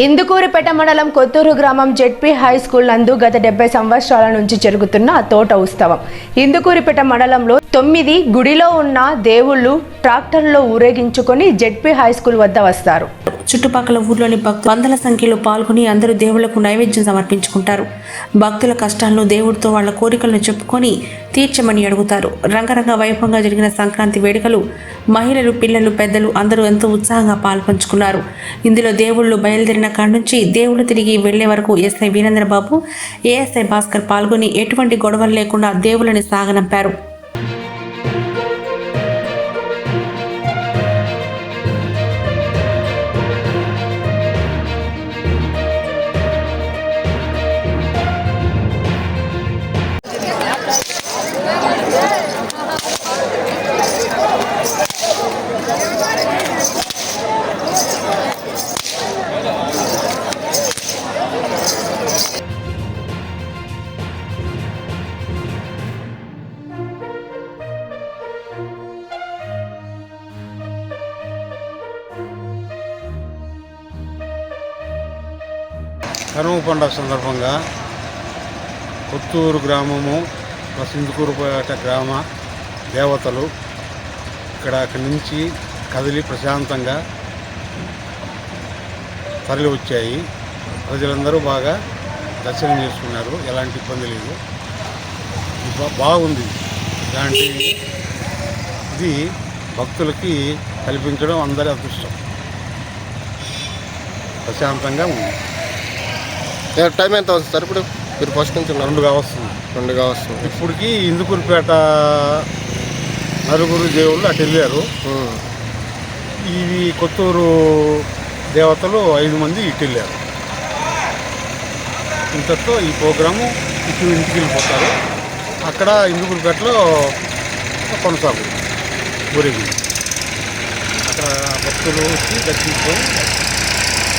ఇందుకూరుపేట మండలం కొత్తూరు గ్రామం ZP high school నందు గత డెబ్బై సంవత్సరాల నుంచి జరుగుతున్న తోట ఉత్సవం. ఇందుకూరిపేట మండలంలో తొమ్మిది గుడిలో ఉన్న దేవుళ్ళు ట్రాక్టర్లో ఊరేగించుకొని జెడ్పీ హై స్కూల్ వద్ద వస్తారు. చుట్టుపక్కల ఊర్లోని భక్తులు వందల సంఖ్యలో పాల్గొని అందరూ దేవుళ్ళకు నైవేద్యం సమర్పించుకుంటారు. భక్తుల కష్టాలను దేవుడితో వాళ్ళ కోరికలను చెప్పుకొని తీర్చమని అడుగుతారు. రంగరంగ వైభవంగా జరిగిన సంక్రాంతి వేడుకలు మహిళలు పిల్లలు పెద్దలు అందరూ ఎంతో ఉత్సాహంగా పాల్పంచుకున్నారు. ఇందులో దేవుళ్ళు బయలుదేరిన కాడి నుంచి దేవుళ్ళు తిరిగి వెళ్ళే వరకు ఎస్ఐ వీరేంద్రబాబు ఏఎస్ఐ భాస్కర్ పాల్గొని ఎటువంటి గొడవలు లేకుండా దేవుళ్ళని సాగనంపారు. కనుమ పండుగ సందర్భంగా కొత్తూరు గ్రామము ప్లస్ ఇందుకూరుపేట గ్రామ దేవతలు ఇక్కడ అక్కడి నుంచి కదిలి ప్రశాంతంగా తరలి వచ్చాయి. ప్రజలందరూ బాగా దర్శనం చేసుకున్నారు. ఎలాంటి ఇబ్బంది లేదు. బాగుంది. ఇలాంటి ఇది భక్తులకి కల్పించడం అందరి అదృష్టం. ప్రశాంతంగా ఉంది. టైం ఎంత అవుతుంది సార్ ఇప్పుడు? మీరు ఫస్ట్ నుంచి రెండుగా వస్తుంది రెండుగా వస్తుంది ఇప్పటికి ఇందుకూరుపేట నలుగురు దేవుళ్ళు అటు వెళ్ళారు. ఇవి కొత్తూరు దేవతలు ఐదు మంది ఇటు వెళ్ళారు. ఇంతతో ఈ ప్రోగ్రాము ఇటు ఇంటికి వెళ్ళిపోతారు. అక్కడ ఇందుకూరుపేటలో కొనసాగుతుంది. ఊరేగి అక్కడ భక్తులు వచ్చి దర్శించడం